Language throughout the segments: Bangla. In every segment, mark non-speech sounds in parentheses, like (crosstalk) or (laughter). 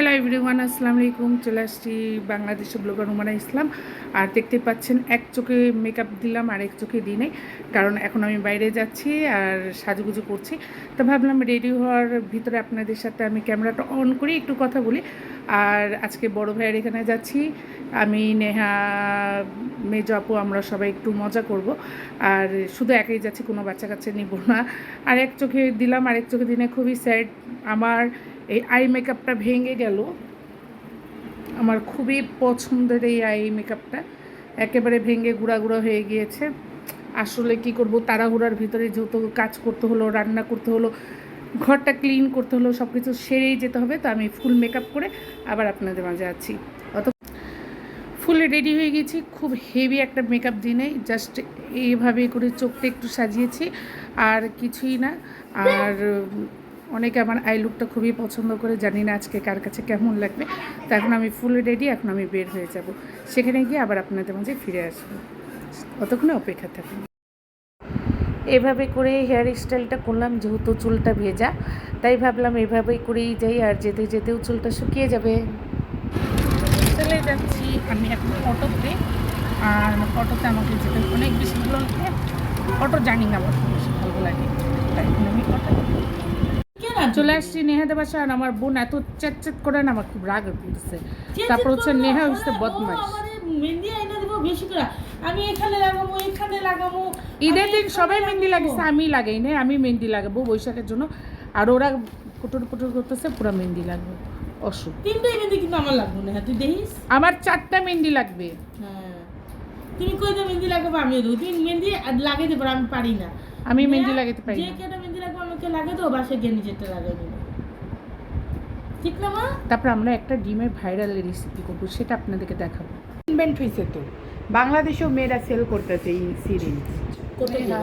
হ্যালো এভরিওয়ান আসসালামু আলাইকুম চলে আসছি বাংলাদেশে ব্লগার রুমানা ইসলাম। আর দেখতে পাচ্ছেন, এক চোখে মেকআপ দিলাম আর এক চোখে দিই নাই, কারণ এখন আমি বাইরে যাচ্ছি আর সাজুগুজু করছি। তো ভাবলাম রেডি হওয়ার ভিতরে আপনাদের সাথে আমি ক্যামেরাটা অন করি, একটু কথা বলি। আর আজকে বড় ভাইয়ের এখানে যাচ্ছি। আমি, নেহা, মেজ আপু, আমরা সবাই একটু মজা করব। আর শুধু একাই যাচ্ছি, কোনো বাচ্চা কাচ্চা নিব না। আর এক চোখে দিলাম আর এক চোখে দিনে খুবই স্যাড আমার এই আই মেকআপটা ভেঙে গেল। আমার খুবই পছন্দের এই আই মেকআপটা একেবারে ভেঙে গুঁড়া গুঁড়া হয়ে গিয়েছে। আসলে কি করব, তাড়াহুড়ার ভিতরে যেহেতু কাজ করতে হলো, রান্না করতে হলো, ঘরটা ক্লিন করতে হলো সব কিছু সেরেই যেতে হবে। তো আমি ফুল মেকআপ করে আবার আপনাদের মাঝে আছি। অত ফুলে রেডি হয়ে গেছি খুব হেভি একটা মেকআপ দিনে। জাস্ট এইভাবে করে চোখটা একটু সাজিয়েছি। আর কিছুই না। আর অনেকে আমার আই লুকটা খুবই পছন্দ করে, জানি না আজকে কার কাছে কেমন লাগবে। তো এখন আমি ফুল রেডি এখন আমি বের হয়ে যাব। সেখানে গিয়ে আবার আপনাদের মাঝে ফিরে আসব। ততক্ষণে অপেক্ষা থাকুন। এভাবে করে হেয়ার স্টাইলটা করলাম, যেহেতু চুলটা ভেজা, তাই ভাবলাম এভাবেই করেই যাই, আর যেতে যেতেও চুলটা শুকিয়ে যাবে। চলে যাচ্ছি। আমি এখন অটোতে, আর অটোতে আমাকে যেতে অনেক বেশি ভালো লাগে। অটো জানি না আমার খুব বেশি ভালো লাগে। তাই আমি অটো চলে আসছি নেহাদের বাসা আর আমার বোন এত চেট চেট করে না আমার খুব রাগ উঠছে তারপর হচ্ছে নেহা হচ্ছে বদমাইশ মেহেন্দি আইনা দিব বেশি করে। আমি এখানে লাগাবো এখানে লাগাবো। ঈদের দিন সবাই মেহেন্দি। লাগিয়েছে আমি লাগাই না আমি মেহেন্দি লাগাবো বৈশাখের জন্য। আর ওরা কুটুর কুটুর করতেছে পুরো মেহেন্দি লাগবে। অসুখ। তিনটাই মেহেন্দি কিন্তু আমার লাগবে না তুই দেখিস? আমার চারটা মেহেন্দি লাগবে। হ্যাঁ। তুমি কই মেহেন্দি লাগাবো? আমিও দেবো। তুমি মেহেন্দি লাগাই দেবো আমি পারি না। আমি মেহেন্দি নেহা, লাগাতে পারি যে কেটা আমাকে লাগিয়ে দেবো বাসায় গিয়ে নিজেরটা লাগাই দেবো ঠিক না মা? তারপর আমরা একটা ডিমের ভাইরাল রেসিপি করব সেটা আপনাদেরকে দেখাবো। ইনভেন্ট হয়েছে তো। বাংলাদেশেও মেয়েরা সেল করতেছে এই সিরিজ কোথায় মেহা।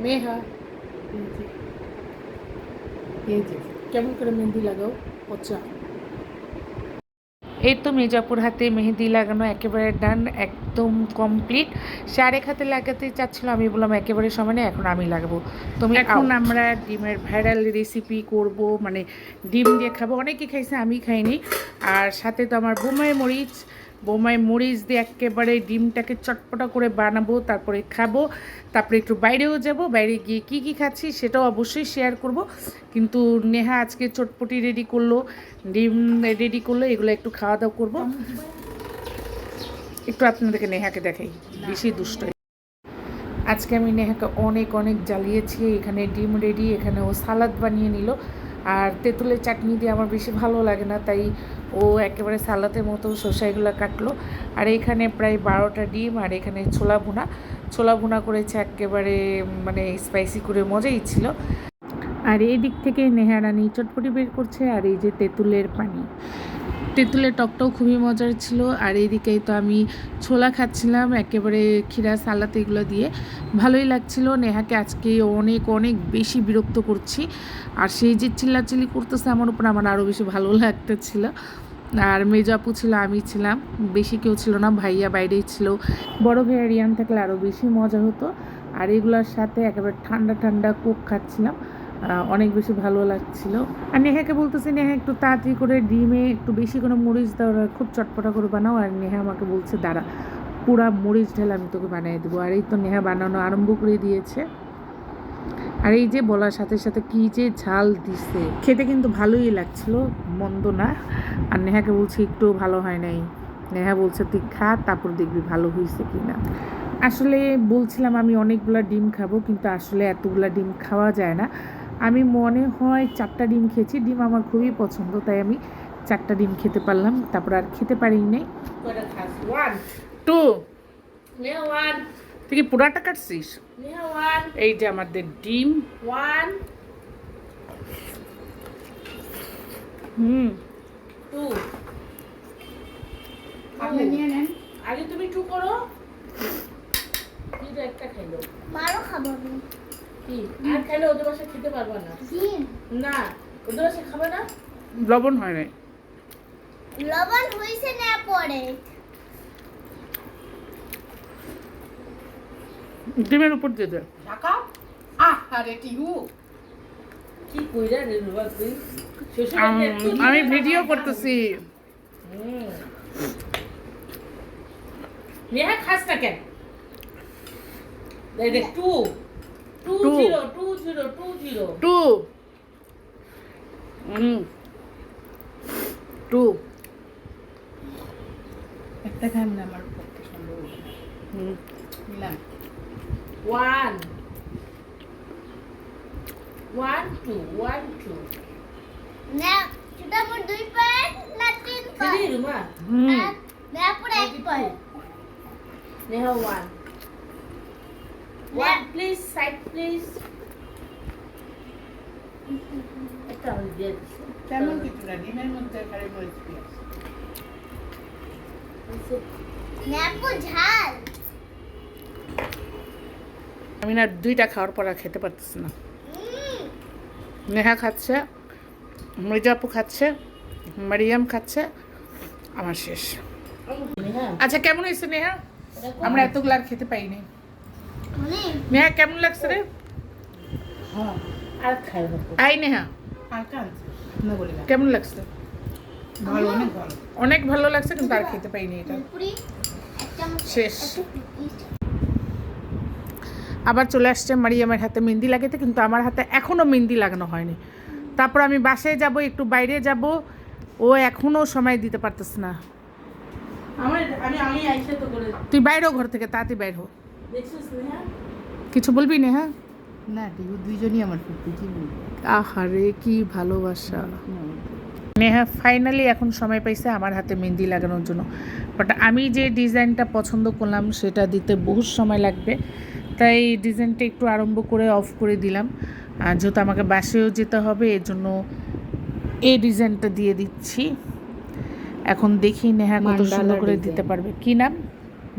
মেহা। এই যে। কেমন করে মেহেন্দি লাগাও? পচা। এই তো মির্জাপুর হাতে মেহেদি লাগানো একেবারে ডান একদম কমপ্লিট সে আরেক হাতে লাগাতে চাচ্ছিল আমি বললাম একেবারে সময় সমানে এখন আমি লাগাবো। তুমি এখন আমরা ডিমের ভাইরাল রেসিপি করব মানে ডিম দিয়ে খাব। অনেকে খাইছে আমি খাইনি। আর সাথে তো আমার বোমায় মরিচ বোমায় মরিচ দিয়ে একেবারে ডিমটাকে চটপটা করে বানাবো, তারপরে খাব, তারপরে একটু বাইরেও যাব, বাইরে গিয়ে কি কি খাচ্ছি সেটাও অবশ্যই শেয়ার করব। কিন্তু নেহা আজকে চটপটি রেডি করল, ডিম রেডি করল, এগুলো একটু খাওয়া দাওয়া করব। একটু আপনাদেরকে নেহাকে দেখাই, বেশি দুষ্ট আজকে আমি নেহাকে অনেক অনেক জ্বালিয়েছি, এখানে ডিম রেডি এখানে ও সালাদ বানিয়ে নিল। আর তেঁতুলের চাটনি দিয়ে আমার বেশি ভালো লাগে না, তাই ও একেবারে সালাদের মতো শসা এগুলো কাটলো। আর এখানে প্রায় বারোটা ডিম আর এখানে ছোলা ভুনা। ছোলা ভুনা করেছে একেবারে মানে স্পাইসি করে মজাই ছিল। আর এই দিক থেকে নেহারানি চটপটি বের করছে আর এই যে তেঁতুলের পানি। তেঁতুলের টকটাও খুবই মজার ছিল। আর এইদিকেই তো আমি ছোলা খাচ্ছিলাম, একেবারে ক্ষীরা, সালাদ এগুলো দিয়ে। ভালোই লাগছিল। নেহাকে আজকে অনেক অনেক বেশি বিরক্ত করছি। আর সেই যে চিল্লাচিল্লি করতেছে আমার উপর আমার আরও বেশি ভালো লাগতেছিল। আর মেজাপু ছিল, আমি ছিলাম। বেশি কেউ ছিল না, ভাইয়া বাইরেই ছিল। বড় ভাইয়া রিয়ান থাকলে আরও বেশি মজা হতো। আর এগুলোর সাথে একেবারে ঠান্ডা ঠান্ডা কোক খাচ্ছিলাম। অনেক বেশি ভালো লাগছিল। আর নেহাকে বলতেছে, নেহা একটু তাড়াতাড়ি করে ডিমে একটু বেশি করে মরিচ দাও খুব চটপটা করে বানাও, আর নেহা আমাকে বলছে, দাঁড়া, পুরা মরিচ ঢেলে আমি তোকে বানিয়ে দেবো। আর এই তো নেহা বানানো আরম্ভ করে দিয়েছে। আর এই যে বলার সাথে সাথে কি যে ঝাল দিছে, খেতে কিন্তু ভালোই লাগছিল, মন্দ না। আর নেহাকে বলছি, একটু ভালো হয় নাই। নেহা বলছে, তুই খা, তারপর দেখবি ভালো হয়েছে কি না আসলে বলছিলাম, আমি অনেকগুলা ডিম খাব, কিন্তু আসলে এতগুলা ডিম খাওয়া যায় না। আমি মনে হয় চারটা ডিম খেয়েছি। ডিম আমার খুবই পছন্দ তাই আমি চারটা ডিম খেতে পারলাম। তারপর আর খেতে পারিনি। নাই টু তুই কি পুরাটা কাটছিস? এই যে আমাদের ডিম। ওয়ান হুম। টু আপনি নিয়ে নেন। আগে তুমি টু করো। একটা খাইলো। বারো খাব আমি। কি? আর খাইলে ওদের বাসায় খেতে পারবা না। না ওদের বাসায় খাবে না? লবণ হয় নাই। লবণ হয়েছে না পরে। ডিমের উপর দিয়ে দে। ঢাকা আহ আরে টিহু। কি কইরা রে বাবা তুই শ্বশুর আম, ভিডিও করতেছি। নেহা খাস না কেন? দেখ দেখ। Two. Two Two. Zero two zero two zero two hmm two একটা খান না আমার পক্ষে সম্ভব হবে না। হুম নিলাম one one two one two না সেটা মোর দুই পয়েন্ট না তিন দিদি পয়েন্ট রুমা হুম না পুরো এক point Neha one one please side please আমি তেমন কিছু না ডিমের মধ্যে খালি মরিচ পেঁয়াজ আমি না দুইটা খাওয়ার পর আর খেতে পারতেছি না। নেহা খাচ্ছে মৃজাপু খাচ্ছে মারিয়াম খাচ্ছে আমার শেষ। আচ্ছা কেমন হয়েছে নেহা? আমরা এতগুলো আর খেতে পাইনি। অনেক কেমন লাগছে রে? হ্যাঁ আর খাই আই নেহা। কেমন লাগছে? অনেক ভালো। লাগছে কিন্তু আর খেতে পাইনি এটা। শেষ। আবার চলে আসছে মারিয়ামের হাতে মেহেন্দি লাগাতে কিন্তু আমার হাতে এখনও মেহেন্দি লাগানো হয়নি। তারপর আমি বাসায় যাব একটু বাইরে যাব। ও এখনও সময় দিতে পারতেছে না। তুই বাইরেও ঘর থেকে তাড়াতাড়ি বাইর হো। দেখছিস নেহা কিছু বলবি না হ্যাঁ না ডিউ দুইজনই আমার ফুপি কি বলব? আহারে কি ভালোবাসা। নেহা ফাইনালি এখন সময় পাইছে আমার হাতে মেহেন্দি লাগানোর জন্য। বাট আমি যে ডিজাইনটা পছন্দ করলাম সেটা দিতে বহু সময় লাগবে। তাই ডিজাইনটা একটু আরম্ভ করে অফ করে দিলাম। আর যেহেতু আমাকে বাসেও যেতে হবে এর জন্য এই ডিজাইনটা দিয়ে দিচ্ছি। এখন দেখি নেহা কত সুন্দর করে দিতে পারবে কি নাম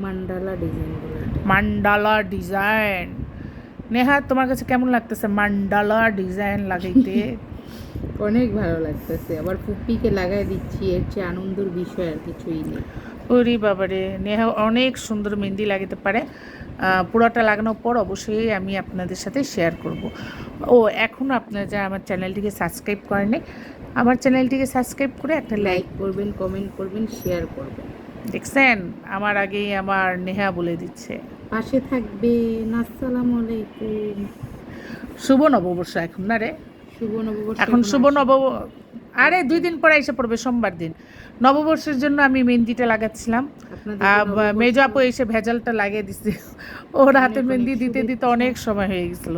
মান্ডালা ডিজাইনগুলো মান্ডালা ডিজাইন। নেহা তোমার কাছে কেমন লাগতেছে মান্ডালা ডিজাইন লাগাইতে? (laughs) অনেক ভালো লাগতেছে। আবার পুপিকে লাগাই দিচ্ছি এর চেয়ে আনন্দের বিষয় আর কিছুই নেই। ওরে বাবারে নেহা অনেক সুন্দর মেহেন্দি লাগাতে পারে। পুরোটা লাগানোর পর অবশ্যই আমি আপনাদের সাথে শেয়ার করব। ও এখনও আপনারা যারা আমার চ্যানেলটিকে সাবস্ক্রাইব করেনি আমার চ্যানেলটিকে সাবস্ক্রাইব করে একটা লাইক লাইক করবেন কমেন্ট করবেন শেয়ার করবেন। দেখছেন? আমার আগেই আমার নেহা বলে দিচ্ছে। পাশে থাকবেন আসসালামু আলাইকুম। শুভ নববর্ষ এখন না রে? শুভ নববর্ষ এখন শুভ নব আরে দুই দিন পরে এসে পড়বে সোমবার দিন। নববর্ষের জন্য আমি মেহেন্দিটা লাগাচ্ছিলাম। মেজো আপু এসে ভেজালটা লাগিয়ে দিচ্ছে ওর হাতে মেহেন্দি দিতে দিতে অনেক সময় হয়ে গেছিল।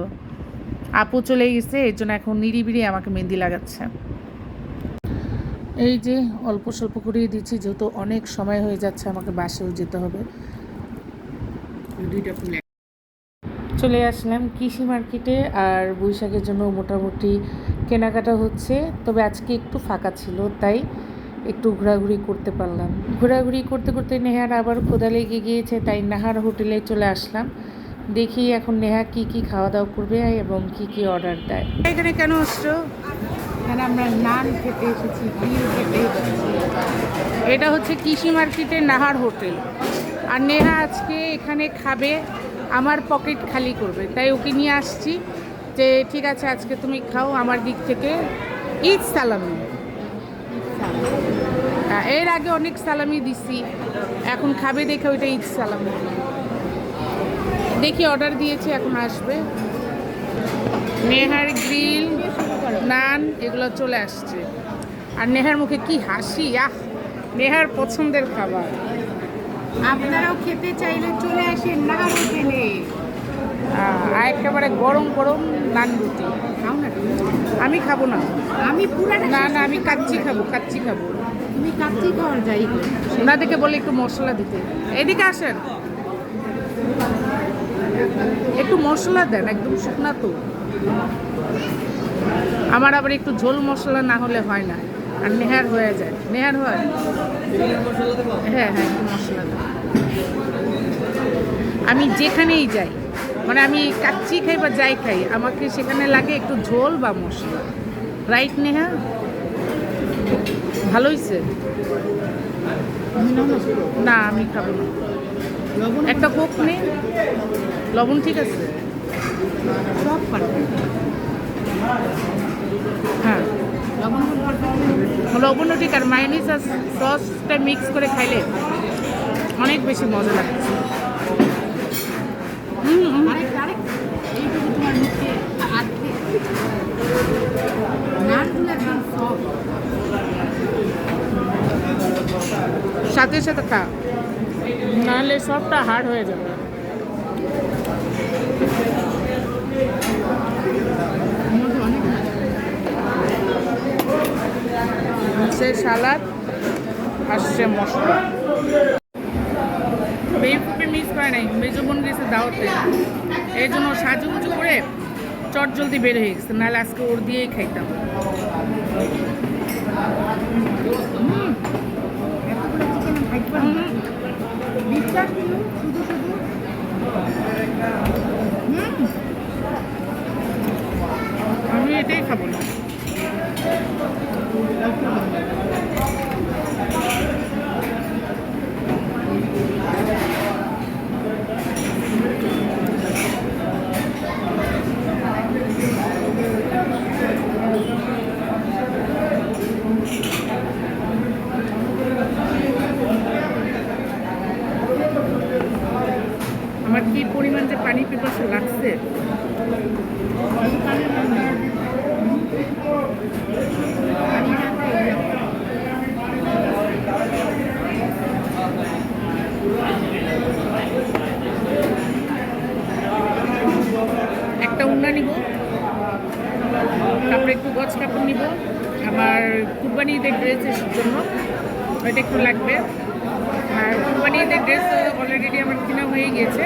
আপু চলে গেছে এর জন্য এখন নিরিবিরি আমাকে মেহেন্দি লাগাচ্ছে। এই যে অল্প স্বল্প করেই দিচ্ছি যেহেতু অনেক সময় হয়ে যাচ্ছে আমাকে বাসেও যেতে হবে। দুইটা ফুল চলে আসলাম কৃষি মার্কেটে আর বৈশাখের জন্য মোটামুটি কেনাকাটা হচ্ছে। তবে আজকে একটু ফাঁকা ছিল তাই একটু ঘোরাঘুরি করতে পারলাম। ঘোরাঘুরি করতে করতে নেহার আবার ক্ষুদা লেগে গিয়েছে তাই নাহার হোটেলে চলে আসলাম। দেখি এখন নেহা কি কি খাওয়া দাওয়া করবে এবং কি কি অর্ডার দেয়। এখানে কেন আসছো? এখানে আমরা নান খেতে এসেছি বিল খেতে এসেছি। এটা হচ্ছে কৃষি মার্কেটের নাহার হোটেল। আর নেহা আজকে এখানে খাবে আমার পকেট খালি করবে। তাই ওকে নিয়ে আসছি যে ঠিক আছে আজকে তুমি খাও আমার দিক থেকে। ঈদ সালামি। হ্যাঁ, এর আগে অনেক সালামি দিছি। এখন খাবে দেখে ওইটা ঈদ সালামি। দেখি অর্ডার দিয়েছি এখন আসবে। নেহার গ্রিল নান এগুলো চলে আসছে। আর নেহার মুখে কি হাসি আহ! নেহার পছন্দের খাবার। আপনারাও খেতে চাইলে চলে আসেন না হোটেলে। আর একেবারে গরম গরম নান রুটি। খাও না আমি খাব না। আমি না না আমি কাচ্চি খাব কাচ্চি খাব। তুমি কাচ্চি খাওয়ার যাই ওনাদেরকে বলে একটু মশলা দিতে। এদিকে আসেন। একটু মশলা দেন একদম শুকনা তো। আমার আবার একটু ঝোল মশলা না হলে হয় না। আর নেহার হয়ে যায়। নেহার হয়? হ্যাঁ হ্যাঁ একটু মশলা দেন। আমি যেখানেই যাই মানে আমি কাচ্চি খাই বা যাই খাই আমাকে সেখানে লাগে একটু ঝোল বা মশলা। রাইট নেহা? ভালো হয়েছে না। আমি খাব না। লবণ একটা কোক নেই? লবণ ঠিক আছে? সব পারবে হ্যাঁ। লবণ হলুদ ঠিক আর মায়োনিজ আর সসটা মিক্স করে খাইলে অনেক বেশি মজা লাগছে সাথে সাথে খা। নাহলে সবটা হার্ড হয়ে যাবে। সে সালাদ আসছে মশলা। করে নাই। মেজো বোন গেছে দাওয়াতে। এই জন্য সাজুগুজু করে চট জলদি বের হয়ে গেছে। নাহলে আজকে ওর দিয়েই খাইতাম। আমি এটাই খাব না। আমার কি পরিমাণ যে পানি পিপাসা লাগছে? একটা উন্না নিব। তারপরে একটু গছ কাপড় নিব। আমার কুরবানি ঈদের ড্রেসের জন্য। ওইটা একটু লাগবে। আর কুরবানি ঈদের ড্রেস অলরেডি আমার কেনা হয়ে গিয়েছে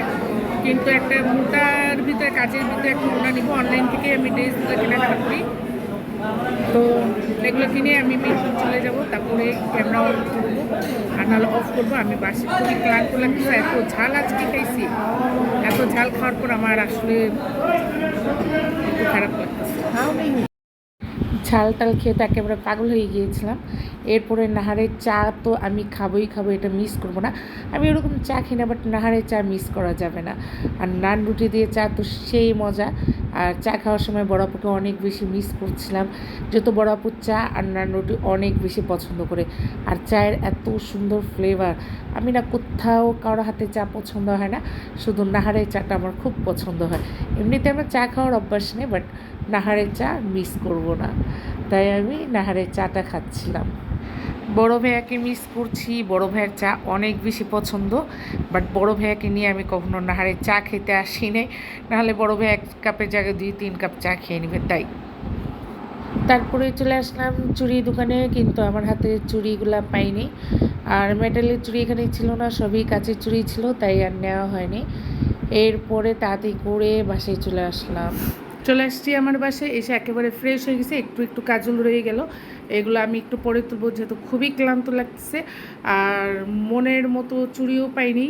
কিন্তু একটা মোটার ভিতরে, কাজের ভিতরে একটা ওনা নিব। অনলাইন থেকে আমি ড্রেসগুলো কেনাকাটা করি। তো এগুলো কিনে আমি মিরপুর চলে যাব, তারপরে ক্যামেরা অন করব। আর নাহলে অফ করব। আমি বাসে খুবই ক্লান্ত লাগতেছে এত ঝাল আজকে খাইছি। এত ঝাল খাওয়ার পর আমার আসলে খারাপ লাগতেছে। ঝাল টাল খেয়ে তো একেবারে পাগল হয়ে গিয়েছিলাম। এরপরে নাহারের চা তো আমি খাবোই খাব, এটা মিস করব না। আমি ওরকম চা খাই না বাট নাহারের চা মিস করা যাবে না। আর নান রুটি দিয়ে চা তো সেই মজা। আর চা খাওয়ার সময় বড় আপুকে অনেক বেশি মিস করছিলাম। যেহেতু বড় আপুর চা আর নান রুটি অনেক বেশি পছন্দ করে। আর চায়ের এত সুন্দর ফ্লেভার আমি না কোথাও কারোর হাতে চা পছন্দ হয় না। শুধু নাহারের চাটা আমার খুব পছন্দ হয়। এমনিতে আমার চা খাওয়ার অভ্যাস নেই বাট নাহারের চা মিস করব না। তাই আমি নাহারের চাটা খাচ্ছিলাম। বড় ভাইয়াকে মিস করছি, বড় ভাইয়ের চা অনেক বেশি পছন্দ বাট বড় ভাইয়াকে নিয়ে আমি কখনো নাহারের চা খেতে আসি নাই নাহলে বড় ভাই এক কাপের জায়গায় দুই, তিন কাপ চা খেয়ে নেবে, তাই। তারপরে চলে আসলাম চুড়ি দোকানে, কিন্তু আমার হাতে চুড়িগুলা পাইনি। আর মেটালের চুড়ি এখানে ছিল না, সবই কাচের চুড়ি ছিল, তাই আর নেওয়া হয়নি। এরপরে তাড়াতাড়ি করে বাসায় চলে আসলাম। চলে আসছি আমার বাসায়, এসে একেবারে ফ্রেশ হয়ে গেছে, একটু একটু কাজল রয়ে গেল। এগুলো আমি একটু পরে তুলবো, যেহেতু খুবই ক্লান্ত লাগছে। আর মনের মতো চুড়িও পাইনি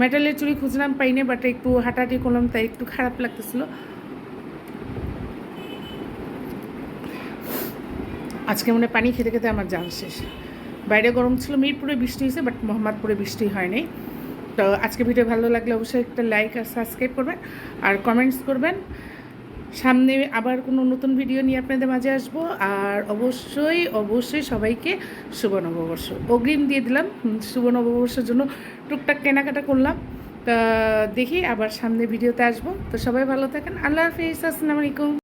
মেটালের চুড়ি খুঁজলাম, পাইনি বাট একটু হাঁটাহাঁটি করলাম, তাই একটু খারাপ লাগতেছিলো। আজকে মনে পানি খেতে খেতে আমার জান শেষ। বাইরে গরম ছিল, মিরপুরে বৃষ্টি হয়েছে বাট মোহাম্মদপুরে বৃষ্টি হয়নি তো আজকে ভিডিও ভালো লাগলে অবশ্যই একটা লাইক আর সাবস্ক্রাইব করবেন, আর কমেন্টস করবেন। সামনে আবার কোনো নতুন ভিডিও নিয়ে আপনাদের মাঝে আসব। আর অবশ্যই অবশ্যই সবাইকে শুভ নববর্ষ। অগ্রিম দিয়ে দিলাম শুভ নববর্ষের জন্য টুকটাক কেনাকাটা করলাম। তা দেখি আবার সামনে ভিডিওতে আসব। তো সবাই ভালো থাকেন। আল্লাহ হাফিজ। আসসালামু আলাইকুম।